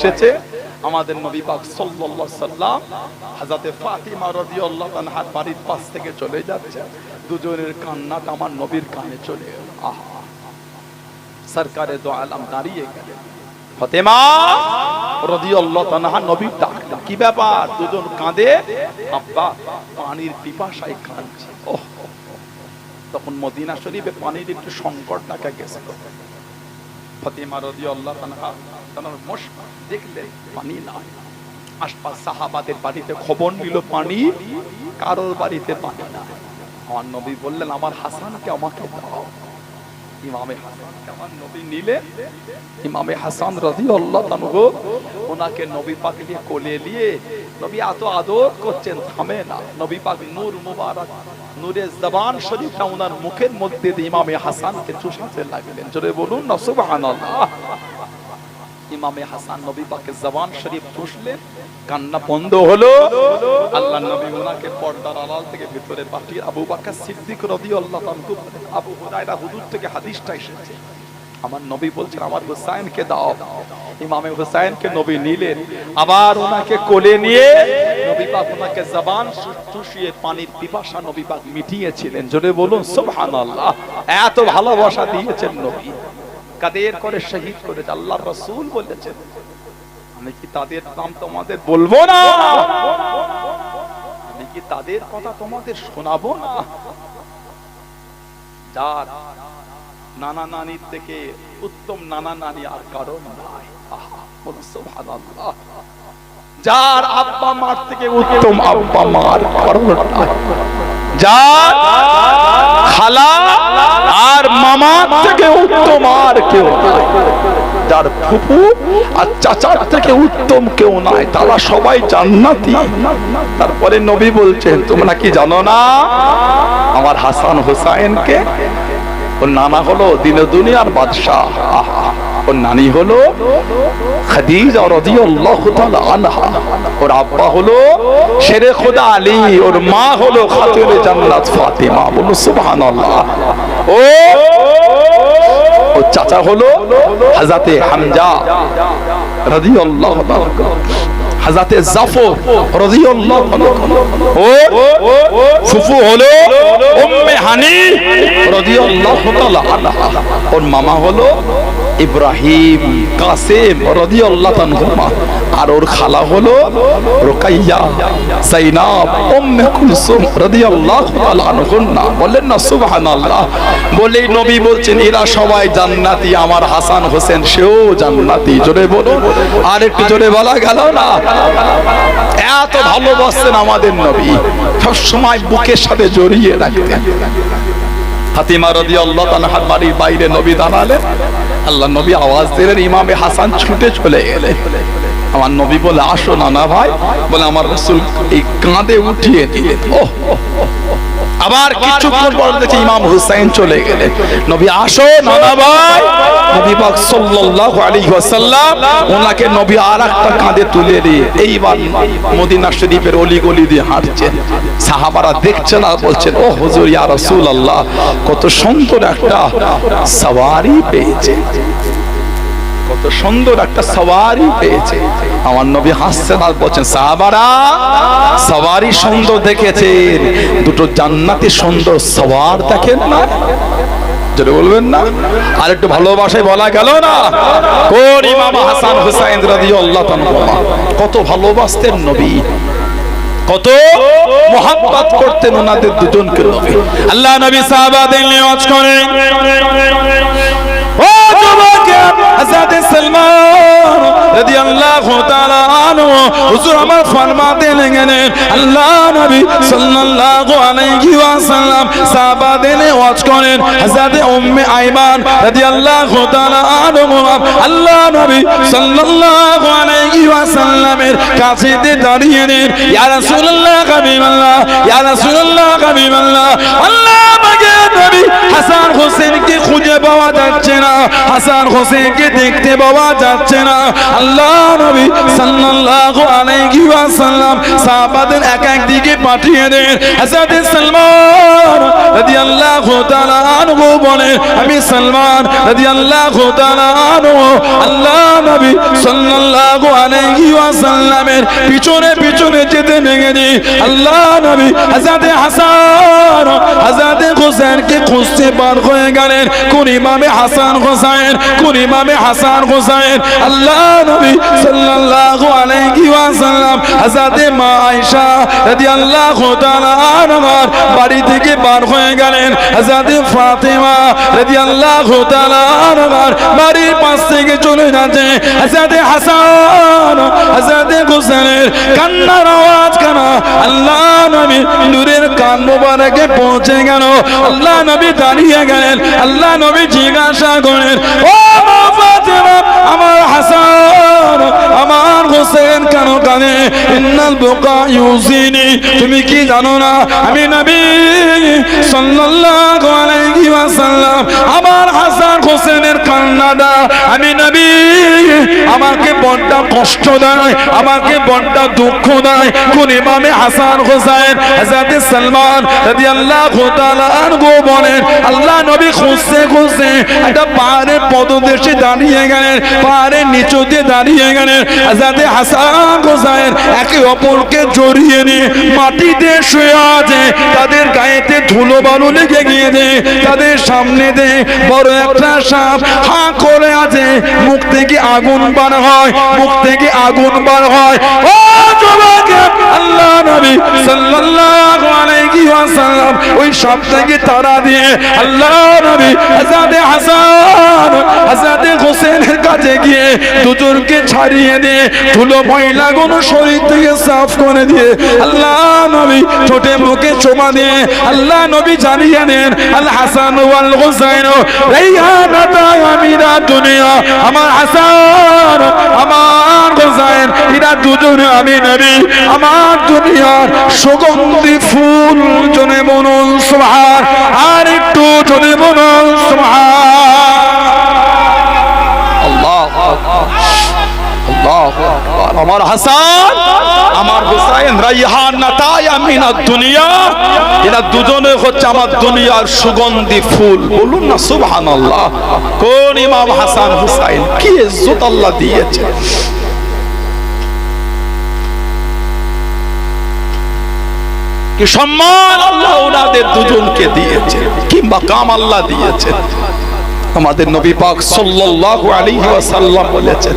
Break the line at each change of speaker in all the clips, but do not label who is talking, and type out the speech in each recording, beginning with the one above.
এসেছে আমাদের নবী পাক সাল্লাল্লাহু সাল্লাম, হযরতে ফাতিমা রাদিয়াল্লাহু আনহার বাড়ির পাশ থেকে চলে যাচ্ছে। দুজনের কান্নাটা আমার নবীর কানে চলে আহা! সরকারে দো আলম দাঁড়িয়ে গেলেন। ফতেমা রাদিয়াল্লাহু তাআলা নবীর ডাকলেন কি ব্যাপার? দুজন কাঁদে। আব্বা, পানির পিপাসায় কাঁদছে। ওহ তখন মদিনা শরীফে পানির একটু সংকট দেখা গেছিল ফতেমা রাদিয়াল্লাহু তাআলা দেখলেন পানি আশপাশ সাহাবাদের বাড়িতে খবর নিল পানি, কারোর বাড়িতে পানি আমার নবী বললেন, আমার হাসানকে আমাকে দাও। ওনাকে নবী কোলে নবী, এত আদর করছেন, থামে না। নবী ওনার মুখের মধ্যে ইমামে হাসানকে চুষাতে লাগলেন। জোরে বলুন না ইমামে হাসান নবী পাকের জবান শরীফ চুষলেন কান্না বন্ধ হলো। আল্লাহ নবী ওনাকে পর্দার আড়াল থেকে ভিতরে পাঠিয়ে আবু বকর সিদ্দিক রাদিয়াল্লাহু আনহু আবু হুরায়রা হুজুর থেকে হাদিসটা এসেছে। আমার নবী বলছেন, আমার হুসাইনকে দাও। ইমামে হুসাইনকে নবী নিলেন। আবার ওনাকে কোলে নিয়ে নবী পাক ওনাকে জবান চুষিয়ে পানির পিপাসা নবী পাক মিটিয়েছিলেন। জোরে বলুন, সুবহানাল্লাহ, এত ভালোবাসা দিয়েছেন নবী। কাদের করে শহীদ করে আল্লাহর রাসূল বলেছেন? আমি কি তাদের নাম তোমাদের বলব না? আমি কি তাদের কথা তোমাদের শোনাবো না? যার নানা নানির থেকে উত্তম নানা নানি আর কারণ নাই। যার আব্বা মার থেকে উত্তম আব্বা মার কারণ নাই। যার খালা আর মামার থেকে উত্তম আর কেউ যার ফুফু আর চাচার থেকে উত্তম কেউ নাই। তারা সবাই জান্নাতি। তারপরে নবী বলছেন তোমরা কি জানো না? আমার হাসান হোসাইনকে ওর নানা হলো দিনে দুনিয়ার বাদশাহ। আহা, ওর নানি হলো খাদিজা রাদিয়াল্লাহু তাআলা আনহা। ওর আব্বা হলো শেরে খোদা আলী। ওর মা হলো খাতুনে জান্নাত ফাতিমা। বলো সুবহানাল্লাহ। ও, ওর চাচা হলো হাজাতে হামজা রাদিয়াল্লাহু তাআলা হাজাতে জাফর রাদিয়াল্লাহু ও ফুফু হলো উম্মে হানি রাদিয়াল্লাহু তাআলা আনহা। ওর মামা হলো ইব্রাহিম কাসেম রাদিয়াল্লাহু তাআলা আর ওর খালা হলো রুকাইয়া। সাইনাব উম্মে কুলসুম রাদিয়াল্লাহু তাআলা আনহুন্না বলেন না, সুবহানাল্লাহ। বলেই নবী বলছেন, এরা সবাই জান্নাতি, আমার হাসান হোসেন, সেও জান্নাতি। জোরে বলুন, আর একটু জোরে বলা গেল না? এত ভালোবাসতেন আমাদের নবী সব সময় বুকের সাথে জড়িয়ে রাখতেন। ফাতিমা রাদিয়াল্লাহু তাআলার বাড়ির বাইরে নবী দাঁড়ালেন। আল্লাহ নবী আওয়াজ দিলেন, ইমামে হাসান ছুটে চলে গেলেন। আমার নবী বলে আসো না না ভাই। বলে আমার রাসূল এই কাঁধে উঠিয়ে দিলেন ওহ আবার কিছুক্ষণ পর দেখি ইমাম হুসাইন চলে গেলেন। নবী আসো নানা ভাই। নবী পাক সাল্লাল্লাহু আলাইহি ওয়াসাল্লাম ওনাকে নবী আর একটা কাঁধে তুলে দিয়ে এইবার মদিনা শরীফের অলি গলি দিয়ে হাঁটছেন। সাহাবারা দেখছেন আর বলছেন ও হুজুর ইয়া রাসূলুল্লাহ কত সুন্দর একটা সওয়ারি পেয়েছে। কত সুন্দর একটা সওয়ারি পেয়েছে। আমার নবী হাসছেন আর বলছেন, সাহাবারা, সওয়ারি সুন্দর দেখেছেন। দুটো জান্নাতি সুন্দর সওয়ার দেখেন না? বলবেন না? ভালোবাসায় বলা গেল না? হাসান কত ভালোবাসতেন নবী। কত করতেন দুজনকে নবী। আল্লাহ নবী ওয়াজ করেন। হুজুর আমার ফরমাতে লাগেন আল্লাহ নবী সাল্লাল্লাহু আলাইহি ওয়াসাল্লাম সাহাবাদের নিয়ে ওয়াজ করেন। হযরত উম্মে আইমান রাদিয়াল্লাহু তাআলা আনহু। আল্লাহ নবী সাল্লাল্লাহু আলাইহি ওয়াসাল্লামের কাছে দাঁড়িয়ে নেন ইয়া রাসূলুল্লাহ, হাবিবাল্লাহ, ইয়া রাসূলুল্লাহ, হাবিবাল্লাহ। আল্লাহ আমাকে নবী হাসান হাসান হোসেনকে দেখতে পাওয়া যাচ্ছে না। আল্লাহ নবী সাল্লাল্লাহু আলাইহি ওয়াসাল্লাম সাহাবাদের এক এক দিকে পাঠিয়ে দেন। হযরত সালমান রাদিয়াল্লাহু তাআলা আনহু বলেন, আমি সালমান রাদিয়াল্লাহু তাআলা আনহু। আল্লাহ নবী সাল্লাল্লাহু আলাইহি ওয়াসাল্লামের পিছনে পিছনে যেতে লেগেছি আল্লাহ নবী হযরত হাসান, হযরত হোসেনকে খুঁজতে পার হয়ে গেলেন। কোন ইমামে হাসান হোসেন কোন ইমামে হাসান হোসেন আল্লাহ নবী সাল্লাল্লাহু আলাইহি ওয়াসাল্লাম, হযরত মা আয়েশা রাদিয়াল্লাহু তাআলা আনহার বাড়ি থেকে বার হয়ে গেলেন। হযরত ফাতেমা রাদিয়াল্লাহু তাআলা আনহার বাড়ির পাশ থেকে চলে যাচ্ছে। হযরত হাসান, হযরত হোসেনের কান্নার আওয়াজ কেন? আল্লাহ নবী নূরের কান মোবারকে পৌঁছে গেল। আল্লাহ নবী দাঁড়িয়ে গেলেন। আল্লাহ নবী জিজ্ঞাসা করেন, ও আমার হাসান, আমার হোসেন কেন কানে ইন্নাল বোকা ইউজিনি, তুমি কি জানো না? আমি নবী সাল্লাল্লাহু আলাইহি ওয়াসাল্লাম, আমার হাসান হোসেনের কান্নাটা, আমি নবী, আমাকে বড্ড কষ্ট দেয় আমাকে বড্ড দুঃখ দেয় কোন ইমামে হাসান হোসেন হযরত সালমান রাদিয়াল্লাহু তাআলা আনহু বলেন, আল্লাহ নবী খুঁজতে খুঁজতে একটা পাহাড়ের পদদেশে দাঁড়িয়ে গেলেন, পাহাড়ের নিচু দিয়ে দাঁড়িয়ে গেলেন। হযরত হাসান হোসেন একে অপরকে জড়িয়ে নিয়ে মাটিতে শুয়ে আছে, তাদের গায়েতে ধুলো বালু লেগে গিয়েছে, তাদের সামনে দিয়ে বড় একটা সাপ হা করে আছে, মুখ থেকে আগুন বার হয়। মুখ থেকে আগুন বার হয়। ও যুবক, আল্লাহ নবী সাল্লাল্লাহু আলাইহি ওয়াসাল্লাম ওই সাপটাকে তাড়া দিয়ে আল্লাহ নবী হযরত হাসান, হযরত হোসেনের কাছে গিয়ে দুজনকে ছাড়িয়ে দিয়ে ধুলো ময়লা গুলো শরীর থেকে সাফ করে দিয়ে। আল্লাহ নবী ছোটে মুখে চোমা দিয়ে আল্লাহ নবী জানিয়ে নেন আল হাসান ওয়াল আমিরা দুনিয়া, আমার হাসান, আমার হোসেন এরা দুজনে আমি নবী। আমার দুনিয়ার সুগন্ধি ফুল জনে মনুন আর একটু জনে মনুন সুবহান। আমার হাসান, আমার হুসাইন, রাইহান, নাতায়া মিনাদ দুনিয়া। এরা দুজনে হচ্ছে আমার দুনিয়ার সুগন্ধি ফুল। বলুন না, সুবহানাল্লাহ। কোন ইমাম হাসান হুসাইন? কি ইজ্জত আল্লাহ দিয়েছে? কি সম্মান আল্লাহ ওনাদের দুজনকে দিয়েছে কিংবা কাম আল্লাহ দিয়েছে। আমাদের নবী পাক সাল্লাল্লাহু আলাইহি ওয়াসাল্লাম বলেছেন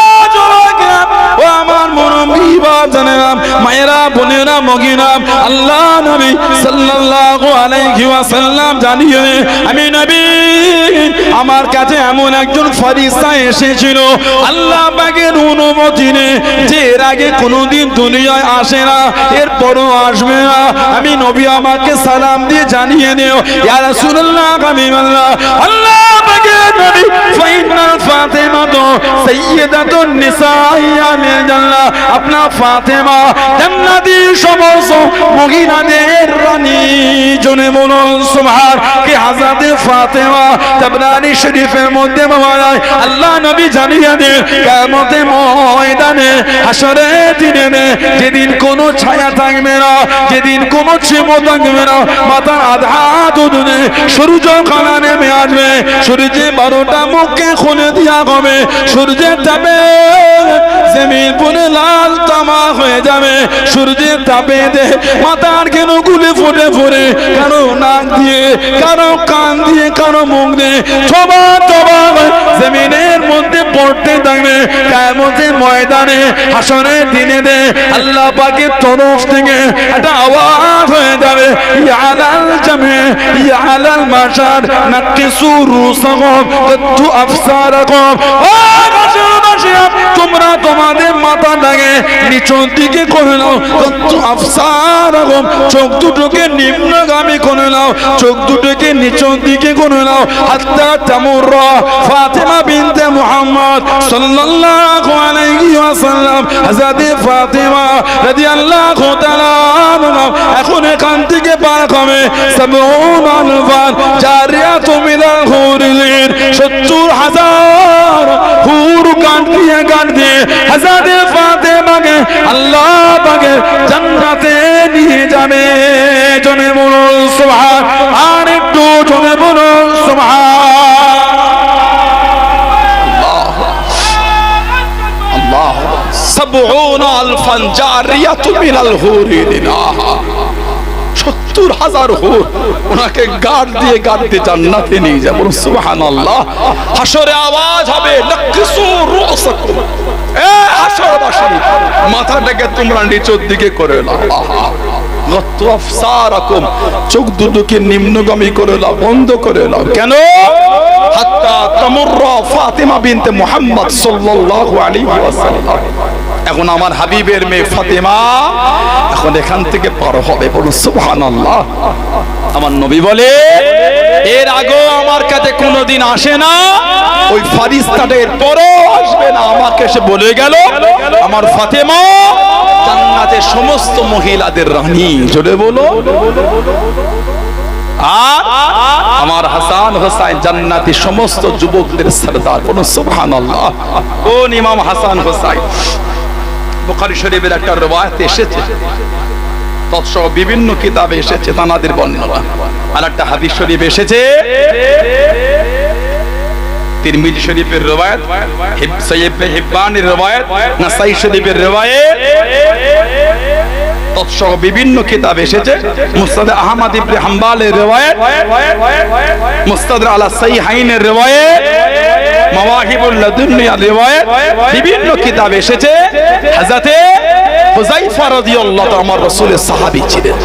আমার কাছে এমন একজন ফরিস্তা এসেছিল, আল্লাহ অনুমতি যে এর আগে কোনোদিন দুনিয়ায় আসে না, এরপরও আসবে না, আমি নবী আমাকে সালাম দিয়ে জানিয়ে নিও আমি আল্লাহ আল্লাহ নবী ফাইনাল ফাতেমা তো সাইয়্যিদাতুন নিসাই আমিল জান্নাহ আপনার ফাতেমা জান্নাতি সমস্ত মহিলাদের রানী। জনে বলুন, সুবহান কি হযরত ফাতেমা তাবরানি শরীফের মধ্যে পাওয়া আল্লাহ নবী জানিয়ে দেন কিয়ামতের ময়দানে হাসরে দিনে, যেদিন কোনো ছায়া থাকবে না, যেদিন কোনো ছেমো থাকবে না, মাথার আধা দুদিনে সূর্য খানা নেমে আসবে। সূর্যে বারোটা মুখকে খুলে দিয়া কবে? সূর্যের তাপে জমিন পুনে লাল তামা হয়ে যাবে। সূর্যের তাপে দে মাথার কেন গুলে ফুটে ফুটে। কারও নাক দিয়ে, কারও কান দিয়ে, কারও মুখ দিয়ে ছবা জমিনের মধ্যে পড়তে থাকবে কেমতের ময়দানে হাসনের দিনে দে, আল্লাহ পাকের তরফ থেকে একটা আওয়াজ হয়ে যাবে ইয়ালাল জামে ইয়ালাল মাশার নাকি সুরু সমব তু আফসারাকুম। ও তোমরা তোমাদের মাথা মাথাটাকে নিচের দিকে করে নাও। আফসারাকুম চোখ দুটোকে নিম্নগামী করে নাও। চোখ দুটোকে নিচের দিকে করে নাও। হাত্তা তামুররা, ফাতিমা বিনতে মুহাম্মদ সাল্লাল্লাহু আলাইহি ওয়াসাল্লাম, হযরত ফাতিমা রাদিয়াল্লাহু তাআলা এখন এখান থেকে পার হবে সাবউন আলফান জারিয়াত মিনাল হুরিলিন 70 হাজার গান দিয়ে গান দিয়ে হযরত ফাতিমাকে আল্লাহ পাকে জান্নাতে নিয়ে যাবে জনে বলুন সুবহান আর একটু জনে বলুন সুবহান সাবউন আলফান জারিয়াতু মিনাল হুরিলিন আহা সত্তর হাজার হুর। ওনাকে দিয়ে গাড় দিয়ে জান্নাতে নিয়ে যাব সুবহান আল্লাহ হাসরে আওয়াজ হবে মাথাটাকে তোমরা দিকে করে চোখ দুটোকে নিম্নগামী করে নাও, বন্ধ করে নাও। কেন? হাত্তা তামুর ফাতেমা বিনতে মোহাম্মদ সাল্লাল্লাহু আলাইহি ওয়াসাল্লাম। এখন আমার হাবিবের মেয়ে ফাতেমা, এখন এখান থেকে পার হবে বলুন, সুবহানাল্লাহ। আমার নবী বলে, এর আগেও আমার কাছে কোনোদিন আসে না, ওই ফারিস্তাটা এর পরেও আসবে না। আমাকে এসে বলে গেল, আমার ফাতেমা জান্নাতের সমস্ত মহিলাদের রানী। জোরে বলো। আর আমার হাসান হোসাইন জান্নাতি সমস্ত যুবকদের সরদার, বলুন, সুবহানাল্লাহ। কোন ইমাম হাসান হোসাইন? বুখারী শরীফের একটা রবায়াত এসেছে। তৎসহ বিভিন্ন কিতাবে এসেছে তানাদের বর্ণনা। আর একটা হাদিস শরীফ এসেছে। শরীফের সৈয়দ হিব্বানের শরীফের তৎসহ বিভিন্ন কিতাব এসেছে। মুস্তাদ আহমদ ইবনে হাম্বালের রবায়াত মুস্তাদ আলা সাইহাইনের রবায়াত মাওয়াহিবুল বিভিন্ন কিতাব এসেছে। হযরতে আমার রাসূলের সাহাবী ছিলেন।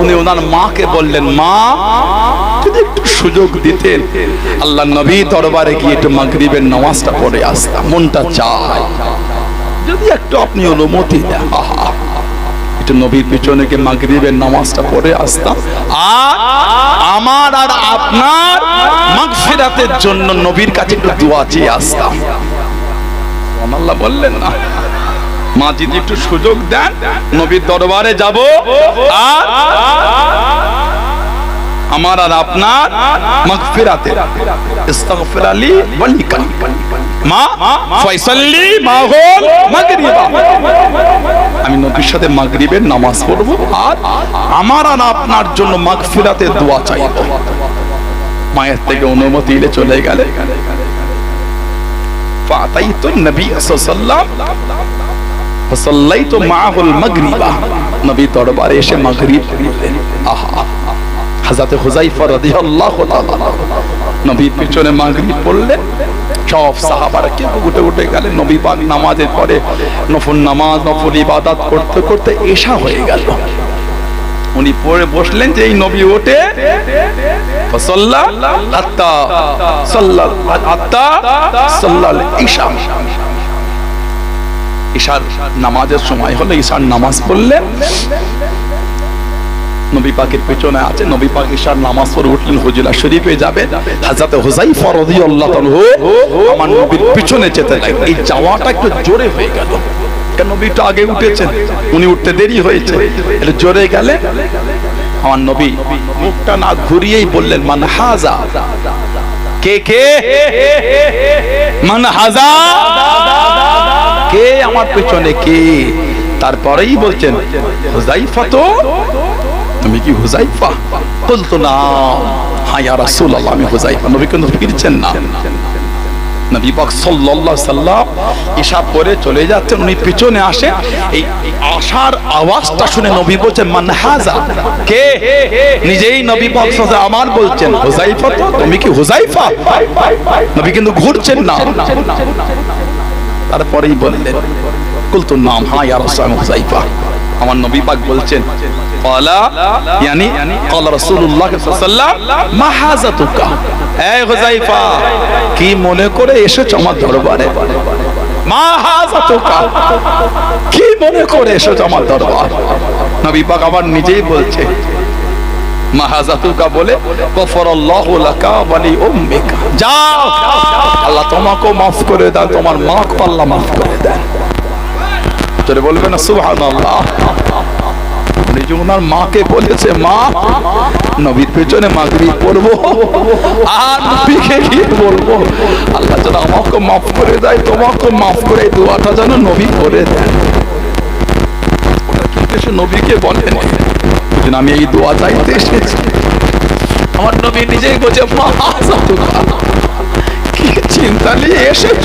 উনি মাকে বললেন, মা একটু সুযোগ দিতেন, আল্লাহ নবী দরবারে গিয়ে একটু মাগরিবের নামাজটা পড়ে আসতাম, মনটা চায়। যদি একটু আপনি অনুমতি দেন। একটু নবীর পিছনে গিয়ে মাগরিবের নামাজটা পড়ে আসতাম। আর আমার আর আপনার মাগফিরাতের জন্য নবীর কাছে একটু দোয়া চেয়ে আসতাম। আল্লাহ বললেন না। মা যদি একটু সুযোগ দেন, নবীর দরবারে যাব। আর আমার আর আপনার মাগফিরাতে ইস্তাগফির আলী ওয়ালিকা মা ফয়সাল্লি মা হোল মাগরিবা আমি নবীর সাথে মাগরিবের নামাজ পড়ব আর আমার আর আপনার জন্য মাগফিরাতে দোয়া চাইব মায়ের থেকে অনুমতি এলে চলে গেলে فأتيت النبي صلى الله عليه وسلم فصليت معه المغرب নবী দরবারে এসে মাগরিব পড়লেন আহা হযরত হুযায়ফা রাদিয়াল্লাহু নবীর পিছনে মাগরিব পড়লেন সব সাহাবারা কেউ উঠে উঠে গেলেন নবী পাক নামাজের পরে নফল নামাজ, নফল ইবাদত করতে করতে এশা হয়ে গেল। উনি পড়ে বসলেন যে এই নবী ওঠে। ঈশার নামাজের সময় হলো ঈশার নামাজ পড়লেন। নবী পাকের পেছনে আছে, নবী পাক ঈশার নামাজ পড়ে উঠলেন, হুজুরা শরীফে যাবে। হযরত হুযায়ফা রাদিয়াল্লাহু আনহু আমার নবীর পিছনে যেতে এই যাওয়াটা একটু জোরে হয়ে গেল। নবী একটু আগে উঠেছেন? উনি উঠতে দেরি হয়েছে। একটু জোরে গেলে? আমার নবী মুখটা না ঘুরিয়েই বললেন, মান হাজা? কে কে? মান হাজা? কে? আমার পেছনে কে? তারপরেই বলছেন হুজাইফা তো তুমি কি হুজাইফা? বলতো না। হ্যাঁ ইয়া রাসূলুল্লাহ, আমি হুজাইফা। নবী কিন্তু ফিরছেন না। নবী পাক সাল্লাল্লাহু সাল্লাম ঈশা পরে চলে যাচ্ছেন, উনি পিছনে আসে। এই আশার আওয়াজটা শুনে নবী বলছেন, মান হাজা? কে? নিজেই নবী পাক সাল্লাল্লাহু আমার বলছেন, হুজাইফা তো? তুমি কি হুজাইফা? নবী কিন্তু ঘুরছেন না। তারপরেই বললেন, কুলতু নাম হ্যাঁ ইয়া রাসূল হুযাইফা আমার নবী পাক বলছেন কি মনে করে এসেছ আমার দরবারে কি মনে করে এসেছ আমার দরবার নবী পাক আবার নিজেই বলছে মাহাজাতুকা বলে গফরাল্লাহু লাকা ওয়া লি মাকে আল্লাহ করে দেন তোরে বলবে না সুবহানাল্লাহ উনি যে ওনার মাকে বলেছে, মা, নবীর পেছনে মাগরিব পড়ব আর নবীকে গিয়ে বলব, আল্লাহ যেন আমাকে মাফ করে দেয়, তোমাকে মাফ করে দোয়াটা যেন নবী করে দেন। ওটা কিন্তু সে নবীকে বলেন আমি এই দোয়া চাইতে এসেছি। আমার নবী নিজেই বলছে, মা কি চিন্তা নিয়ে এসেছ?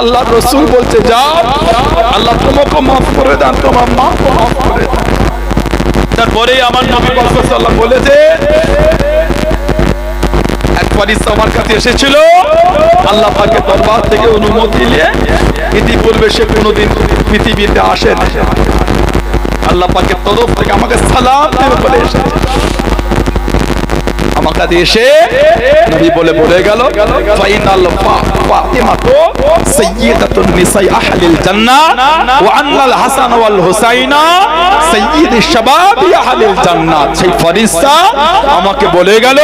আল্লাহ রসুল বলছে, যাও, আল্লাহ তোমাকে মাফ করে দেন তোমার মাকে মাফ করে তারপরে আমার নবী সাল্লাল্লাহু বলেছে আমার কাছে এসেছিল, আল্লাহ পাকের দরবার থেকে অনুমতি নিয়ে সে পৃথিবীতে তরফ থেকে আমাকে সালাম বলে আমার কাছে এসে নবী বলে বলে গেল, ফাইনাল ফাতিমা তো সাইয়্যিদাতুন নিসাই আহলিল জান্নাহ ওয়া আন্নাল হাসান ওয়াল হুসাইনা আহলিল জান্নাত সেই ফেরেশতা আমাকে বলে গেল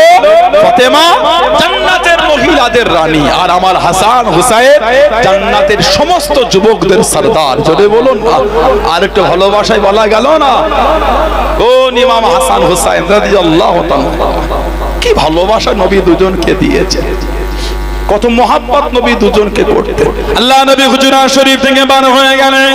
জান্নাতের মহিলাদের রানী আর আমার হাসান হুসাইন জান্নাতের সমস্ত যুবকদের সরদার। যদি বলুন আর একটু ভালোবাসায় বলা গেল না? ও ইমাম হাসান হুসাইন রাদিয়াল্লাহু তাআলা কি ভালোবাসা নবী দুজনকে দিয়েছে? কত মোহাব্বত নবী দুজনকে করতে
আল্লাহ নবী হুজুরা শরীফ থেকে বার হয়ে গেলেন।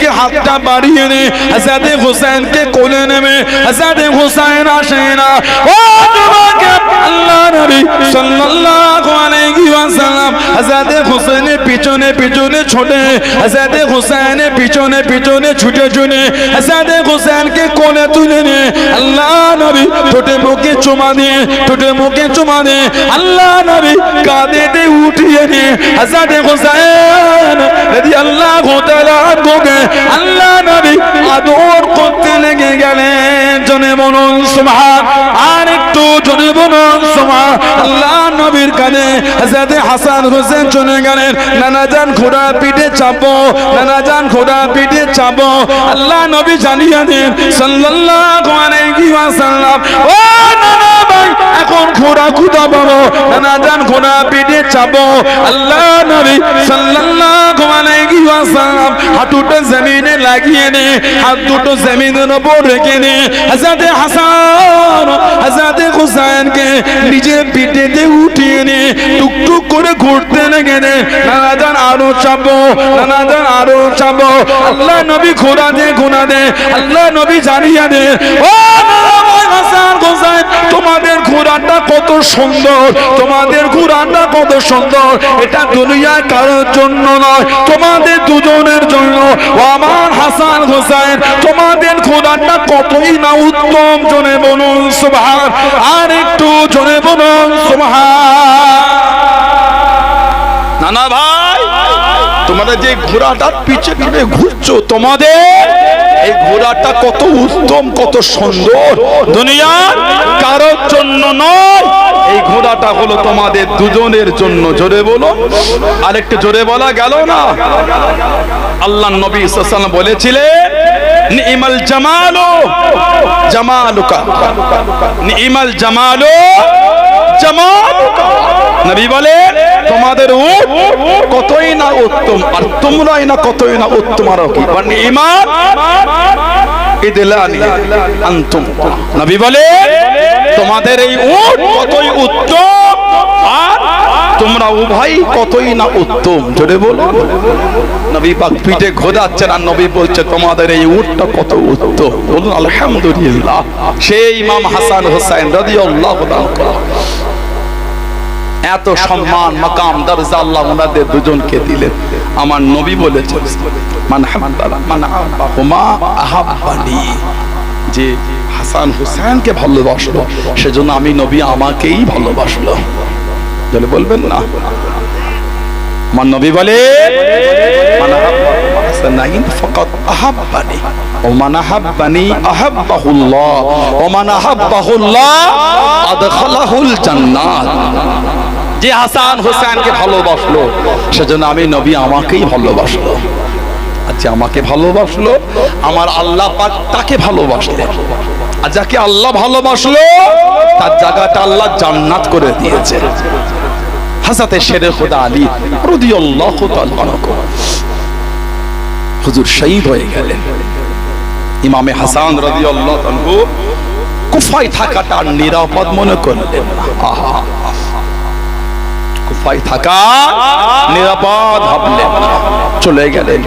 হাতটা বাড়িয়ে নে হযরত হোসেনকে কোলে নেবে হযরত হোসেন আসে না ও তোমাকে আল্লাহ নবী সাল্লাল্লাহু আলাইহি ওয়াসাল্লাম হোসেনের পিছনে পিছনে ছোটে হোসেনের পিছনে পিছনে ছুটে হোসেনকে তুলে আল্লাহ নবী ঠোঁটে মুখে চুমা দিয়ে, ঠোঁটে মুখে চুমা দিয়ে আল্লাহ নবী কাঁধেতে উঠিয়ে হোসেন তাআলা আল্লাহ নবী আদর করতে লেগে গেলেন। জনে বলুন, সুবহান, আর একটু জনে বলুন। এখন খুদা ঘোড়া পিঠে আল্লাহ নবী জমিনে লাগিয়ে নে হাত দুটো জমিনের উপর রেখে নে হাসান হুসাইনকে নিজের পিঠেতে উঠিয়ে নিয়ে টুকটুক করে ঘুরতে লেগে নে নানা জান আরও চাপো, নানা জান আরও চাপো। আল্লাহ নবী ঘোরা দে ঘোরা দে, আল্লাহ নবী জানিয়া দে। ও হাসান হুসাইন তোমাদের ঘোড়াটা কত সুন্দর, তোমাদের ঘোড়াটা কত সুন্দর। এটা দুনিয়ায় কারোর জন্য নয়, তোমাদের দুজনের জন্য। আমার হাসান হুসাইন তোমাদের ঘোড়াটা কতই না উত্তম জনে বলুন, সুবহান, আর একটু জনে বলুন, সুবহান।
নানা ভাই তোমরা যে ঘোড়াটার পিছে পিছে ঘুরছো, তোমাদের এই ঘোড়াটা কত উত্তম, কত সুন্দর।
দুনিয়ার কারোর জন্য নয়,
এই ঘোড়াটা হলো তোমাদের দুজনের জন্য। জোরে বলো, আরেকটু জোরে বলা গেল না? আল্লাহ নবী সাল্লাল্লাহু বলেছিলেন নিমাল জামালু জামালুকা। নিমাল জামালু জামালুকা। নবী বলে, তোমাদের উট কতই না উত্তম, আর তোমরাই না কতই না উত্তম আর কি? মানে ইমান আনতুম। নবী বলে, তোমাদের এই উট কতই উত্তম, আর তোমরা উভয় কতই না উত্তম? জোরে বলো নবী পাক পিঠে ঘোরাচ্ছেন আর নবী বলছে, তোমাদের এই উটটা কত উত্তম? বলুন, আলহামদুলিল্লাহ। সেই ইমাম হাসান হোসেন রাদিয়াল্লাহু তাআলা এত সম্মান, মাকাম, দরজা আল্লাহ ওনাদের দুজনকে দিলেন। আমার নবী বলেছেন, মান হাব্বালা, মান আহমা আহাব্বানি। যে হাসান হুসাইনকে ভালোবাসলো, সেজন্য আমি নবী আমাকেই ভালোবাসলো। তাহলে বলবেন না? আমার নবী বলে নাইন ফকত আহাব্বানি। ওমান আহাব্বানি আহাব্বাহুল্লাহ ওমান আহাব্বাহুল্লাহ আদখালাহুল জান্নাত। যে হাসান হোসেনকে ভালোবাসলো, সেজন্য আমি নবী আমাকেই ভালোবাসলো। যে আমাকে ভালোবাসলো, আমার আল্লাহ পাক তাকে ভালোবাসলেন। আর যাকে আল্লাহ ভালোবাসলো, তার জায়গাটা আল্লাহ জান্নাত করে দিয়েছে। হাসাতে শেরে খোদা আলী রাদিয়াল্লাহু হুজুর শহীদ হয়ে গেলেন। ইমামে হাসান রাদিয়াল্লাহু আনহু কুফায় থাকাটা নিরাপদ মনে করলেন আহা। কুফায় থাকা নিরাপদ ভাবলেন। চলে গেলেন